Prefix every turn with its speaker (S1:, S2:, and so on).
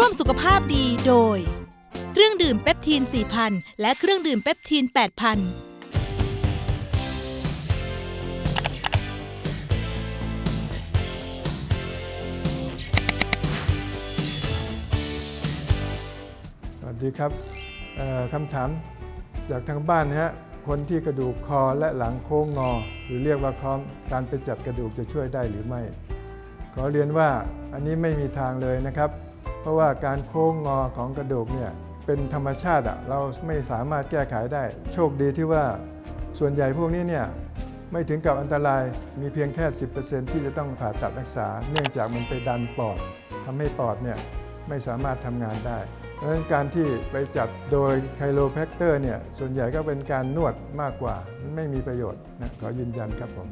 S1: ร่วมสุขภาพดีโดย เครื่องดื่มเปปทีน 4,000 และเครื่องดื่มเปปทีน 8,000
S2: สวัสดีครับคำถามจากทางบ้านนะฮะคนที่กระดูกคอและหลังโค้งงอ หรือเรียกว่าคอมการไปจัดกระดูกจะช่วยได้หรือไม่ ขอเรียนว่าอันนี้ไม่มีทางเลยนะครับ ราะว่าการโค้งงอของกระดูกเนี่ยเป็นธรรมชาติอะเราไม่สามารถแก้ไขได้ โชคดีที่ว่าส่วนใหญ่พวกนี้เนี่ยไม่ถึงกับอันตรายมีเพียงแค่ 10%ที่จะต้องผ่าตัดรักษา เนื่องจากมันไปดันปอดทำให้ปอดเนี่ยไม่สามารถทำงานได้ เพราะฉะนั้นการที่ไปจัดโดยไคลโรแพคเตอร์เนี่ยส่วนใหญ่ก็เป็นการนวดมากกว่า มันไม่มีประโยชน์นะขอยืนยันครับผม